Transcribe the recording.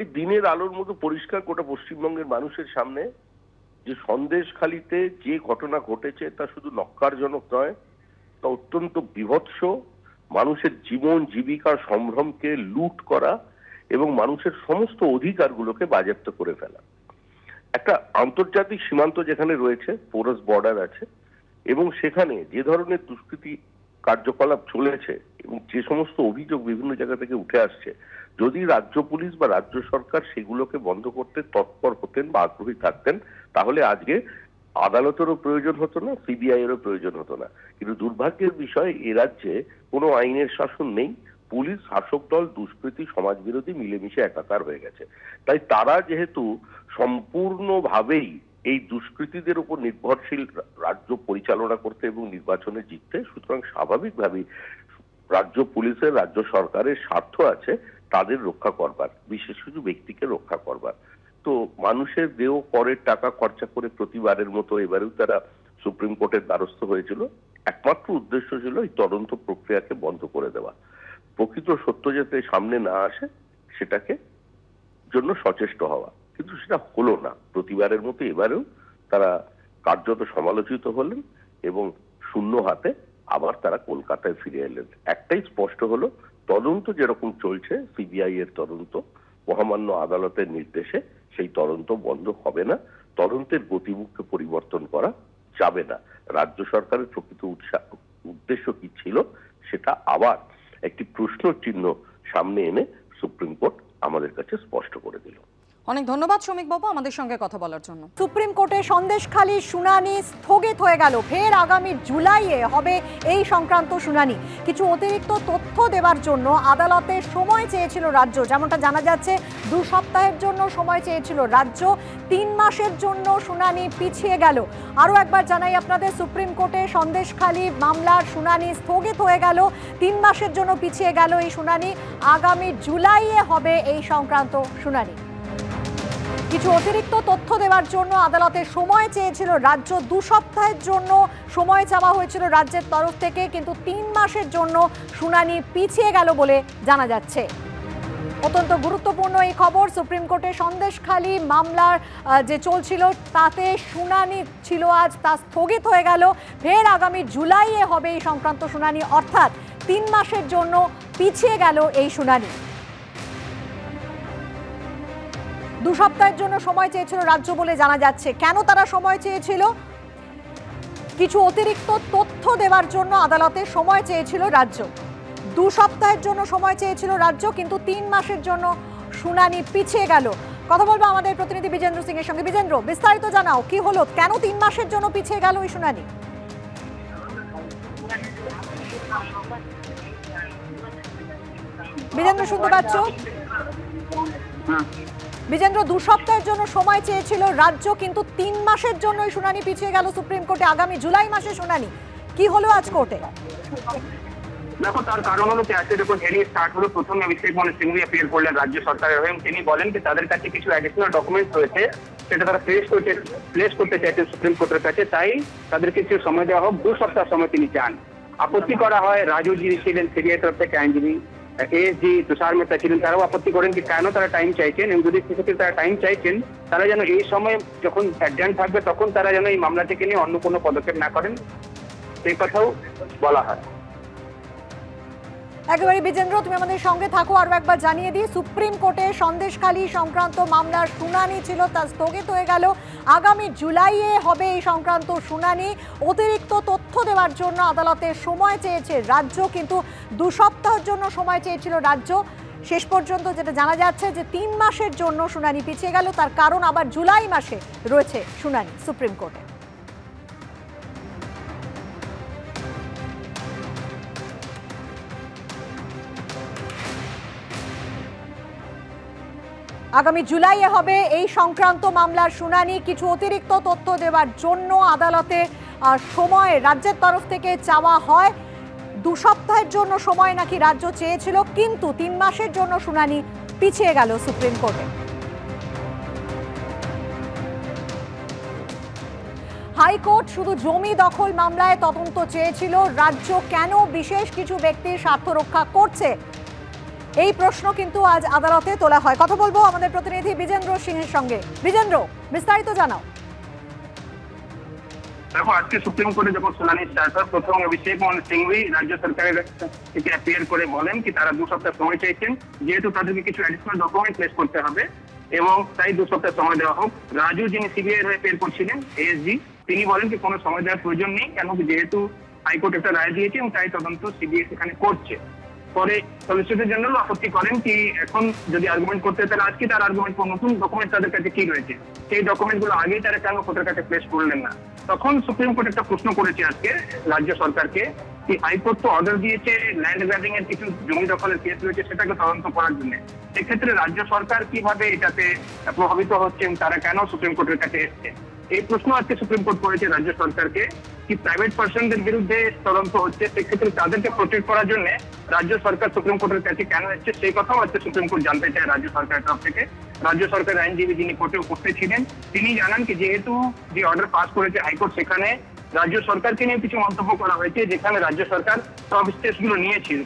দিনের আলোর মতো পরিষ্কার গোটা পশ্চিমবঙ্গের মানুষের সামনে যে সন্দেশখালিতে যে ঘটনা ঘটেছে, তা শুধু নক্কারজনক নয়, তা অত্যন্ত বিভৎস। মানুষের জীবন, জীবিকা, সম্ভ্রমকে লুট করা এবং মানুষের সমস্ত অধিকারগুলোকে বাজেয়াপ্ত করে ফেলা। একটা আন্তর্জাতিক সীমান্ত যেখানে রয়েছে, পোরাস বর্ডার আছে, এবং সেখানে যে ধরনের দুষ্কৃতি কার্যকলাপ চলেছে এবং যে সমস্ত অভিযোগ বিভিন্ন জায়গা থেকে উঠে আসছে যদি রাজ্য পুলিশ বা রাজ্য সরকার সেগুলোকে বন্ধ করতে তৎপর হতেন বা আগ্রহী থাকতেন, তাহলে আজকে আদালতেরও প্রয়োজন হতো না সিবিআই এরও প্রয়োজন হতো না। কিন্তু দুর্ভাগ্যের বিষয়, এ রাজ্যে কোনো আইনের শাসন নেই, পুলিশ, শাসক দল, দুষ্কৃতী সমাজ বিরোধী মিলেমিশে একাকার হয়ে গেছে। তাই তারা যেহেতু সম্পূর্ণভাবেই এই দুষ্কৃতীদের উপর নির্ভরশীল রাজ্য পরিচালনা করতে এবং নির্বাচনে জিততে, সুতরাং স্বাভাবিকভাবেই রাজ্য পুলিশের, রাজ্য সরকারের স্বার্থ আছে। তাদের রক্ষা করবার, বিশেষ কিছু ব্যক্তিকে রক্ষা করবার। তো মানুষের দেহ করের টাকা খরচা করে প্রতিবারের মতো এবারেও তারা সুপ্রিম কোর্টের দ্বারস্থ হয়েছিল। একমাত্র উদ্দেশ্য ছিল এই তদন্ত প্রক্রিয়াকে বন্ধ করে দেওয়া। প্রকৃত সত্য যাতে সামনে না আসে, সেটাকে জন্য সচেষ্ট হওয়া। কিন্তু সেটা হলো না। প্রতিবারের মতো এবারেও তারা কার্যত সমালোচিত হলেন এবং শূন্য হাতে আবার তারা কলকাতায় ফিরে এলেন। একটাই স্পষ্ট হলো তদন্ত যেরকম চলছে সিবিআই এর তদন্ত, মহামান্য আদালতের নির্দেশে সেই তদন্ত বন্ধ হবে না, তদন্তের গতিমুখকে পরিবর্তন করা যাবে না। রাজ্য সরকারের প্রকৃত উদ্দেশ্য কি ছিল সেটা আবার একটি প্রশ্ন চিহ্ন সামনে এনে সুপ্রিম কোর্ট আমাদের কাছে স্পষ্ট করে দিল। অনেক ধন্যবাদ শ্রমিক বাবু আমাদের সঙ্গে কথা বলার জন্য। সুপ্রিম কোর্টে সন্দেশখালী শুনানি স্থগিত হয়ে গেল। ফের আগামী জুলাইয়ে হবে এই সংক্রান্ত শুনানি। কিছু অতিরিক্ত তথ্য দেওয়ার জন্য আদালতে সময় চেয়েছিল রাজ্য। যেমনটা জানা যাচ্ছে, দু সপ্তাহের জন্য সময় চেয়েছিল রাজ্য। তিন মাসের জন্য শুনানি পিছিয়ে গেল। আরও একবার জানাই আপনাদের, সুপ্রিম কোর্টে সন্দেশখালী মামলার শুনানি স্থগিত হয়ে গেল। তিন মাসের জন্য পিছিয়ে গেল এই শুনানি। আগামী জুলাইয়ে হবে এই সংক্রান্ত শুনানি। কিছু অতিরিক্ত তথ্য দেওয়ার জন্য আদালতে সময় চেয়েছিল রাজ্য দু সপ্তাহের জন্য। সময় চাওয়া হয়েছিল রাজ্যের তরফ থেকে, কিন্তু তিন মাসের জন্য শুনানি পিছিয়ে গেল বলে জানা যাচ্ছে। অত্যন্ত গুরুত্বপূর্ণ এই খবর, সুপ্রিম কোর্টে সন্দেশখালী মামলার যে চলছিল, তাতে শুনানি ছিল আজ, তা স্থগিত হয়ে গেল। ফের আগামী জুলাইয়ে হবে এই সংক্রান্ত শুনানি, অর্থাৎ তিন মাসের জন্য পিছিয়ে গেল এই শুনানি। দু সপ্তাহের জন্য সময় চেয়েছিল রাজ্য বলে জানা যাচ্ছে। কেন তারা সময় চেয়েছিল? কিছু অতিরিক্ত তথ্য দেওয়ার জন্য আদালতে সময় চেয়েছিল রাজ্য। দু সপ্তাহের জন্য সময় চেয়েছিল রাজ্য, কিন্তু তিন মাসের জন্য শুনানি পিছিয়ে গেল। কথা বলব আমাদের প্রতিনিধি বিজেন্দ্র সিং এর সঙ্গে। বিজেন্দ্র, বিস্তারিত জানাও, কি হলো? কেন তিন মাসের জন্য পিছিয়ে গেল এই শুনানি? বিজেন্দ্র, শুনতে পাচ্ছ? বিজেন্দ্র, দু সপ্তাহের জন্য সময় চেয়েছিল রাজ্য, কিন্তু তিন মাসের জন্য শুনানি পিছিয়ে গেল সুপ্রিম কোর্টে। আগামী জুলাই মাসে শুনানি। কি হলো আজ কোর্টে? দেখো, তার কারণ হলো ক্যাশে যখন হেয়ারিং স্টার্ট হলো প্রথমে অভিষেক মনে সিংহী অ্যাপিয়ার করলেন রাজ্য সরকারের হয়ে। তিনি বলেন যে তাদের কাছে কিছু অ্যাডিশনাল ডকুমেন্টস রয়েছে, সেটা তারা প্লেস করতে প্লেস করতে চাইছে সুপ্রিম কোর্টের কাছে। তাই তাদের কিছু সময় দেওয়া হোক, দু সপ্তাহ সময় তিনি চান। আপত্তি করা হয়, রাজু যিনি ছিলেন, সিবিআই তরফ থেকে আইনজীবী এস তুষার মেহতা ছিলেন তারাও আপত্তি করেন যে কেন তারা টাইম চাইছেন এবং যদি সেক্ষেত্রে তারা টাইম চাইছেন, তারা যেন এই সময় যখন অ্যাডজান্ট থাকবে, তখন তারা যেন এই মামলা থেকে নিয়ে অন্য কোনো পদক্ষেপ না করেন। সেই কথাও বলা হয়। একেবারে বিজেন্দ্র, তুমি আমাদের সঙ্গে থাকো, আরও একবার জানিয়ে দিই, সুপ্রিম কোর্টে সন্দেশখালী সংক্রান্ত মামলার শুনানি ছিল, তা স্থগিত হয়ে গেল। আগামী জুলাইয়ে হবে এই সংক্রান্ত শুনানি। অতিরিক্ত তথ্য দেওয়ার জন্য আদালতে সময় চেয়েছে রাজ্য, কিন্তু দু সপ্তাহের জন্য সময় চেয়েছিল রাজ্য। শেষ পর্যন্ত যেটা জানা যাচ্ছে যে তিন মাসের জন্য শুনানি পিছিয়ে গেল। তার কারণ আবার জুলাই মাসে রয়েছে শুনানি সুপ্রিম কোর্টে। আগামী জুলাইয়ে হবে এই সংক্রান্ত মামলার শুনানি। কিছু অতিরিক্ত তথ্য দেওয়ার জন্য আদালতে সময় রাজ্যের তরফ থেকে চাওয়া হয়। দু সপ্তাহের জন্য সময় নাকি রাজ্য চেয়েছিল, কিন্তু তিন মাসের জন্য শুনানি পিছিয়ে গেল সুপ্রিম কোর্টে। হাইকোর্ট শুধু জমি দখল মামলায় তদন্ত চেয়েছিল। রাজ্য কেন বিশেষ কিছু ব্যক্তির স্বার্থ রক্ষা করছে? এই প্রশ্ন কিন্তু আজ আদালতে তোলা হয়। কথা বলব আমাদের প্রতিনিধি বিজেন্দ্র সিংহের সঙ্গে। বিজেন্দ্র, বিস্তারিত জানাও। দেখো, আজকে সুপ্রিম কোর্টে যখন শুনানি স্টার্ট হয়, প্রথম অভিষেক মোহন সিংভি রাজ্য সরকারের থেকে অ্যাপিয়ার করে বলেন কি, তারা দু সপ্তাহ সময় চাইছেন যেহেতু তাদেরকে কিছু অ্যাডিশনাল ডকুমেন্ট প্লেস করতে হবে এবং তাই দু সপ্তাহ সময় দেওয়া হোক। রাজু যিনি সিবিআই এর অ্যাপিয়ার করছিলেন এএসজি তিনি বলেন কি, কোনো সময় দেওয়ার প্রয়োজন নেই কেন যেহেতু হাইকোর্ট একটা রায় দিয়েছে এবং তাই তদন্ত সিবিআই সেখানে করছে। পরে সলিসিটর জেনারেল আপত্তি করেন কি এখন যদি আর্গুমেন্ট করতে তাহলে আজকে তার আর্গুমেন্ট নতুন ডকুমেন্ট তাদের কাছে কি রয়েছে? সেই ডকুমেন্টগুলো আগেই তারা কেন কোর্টের কাছে প্লেস করলেন না? তখন সুপ্রিম কোর্ট একটা প্রশ্ন করেছে আজকে রাজ্য সরকারকে কি হাইকোর্ট তো অর্ডার দিয়েছে ল্যান্ড গ্র্যাবিং এর কিছু জমি দখলের কেস রয়েছে সেটাকে তদন্ত করার জন্য। সেক্ষেত্রে রাজ্য সরকার কীভাবে এটাতে প্রভাবিত হচ্ছে এবং তারা কেন সুপ্রিম কোর্টের কাছে এসছে? এই প্রশ্ন আজকে সুপ্রিম কোর্ট করেছে রাজ্য সরকারকে। কি প্রাইভেট পার্সনদের বিরুদ্ধে তদন্ত হচ্ছে, সেক্ষেত্রে তাদেরকে প্রোটেক্ট করার জন্য রাজ্য সরকার সুপ্রিম কোর্টের কাছে কেন এসছে সেই কথাও আজকে সুপ্রিম কোর্ট জানতে চায় রাজ্য সরকারের তরফ থেকে। রাজ্য সরকারের আইনজীবী যিনি কোর্টে উপস্থিত ছিলেন, তিনি জানান কি যেহেতু যে অর্ডার পাস করেছে হাইকোর্ট, সেখানে রাজ্য সরকারকে নিয়ে কিছু মন্তব্য করা হয়েছে, যেখানে রাজ্য সরকার সব স্টেপসগুলো নিয়েছিল।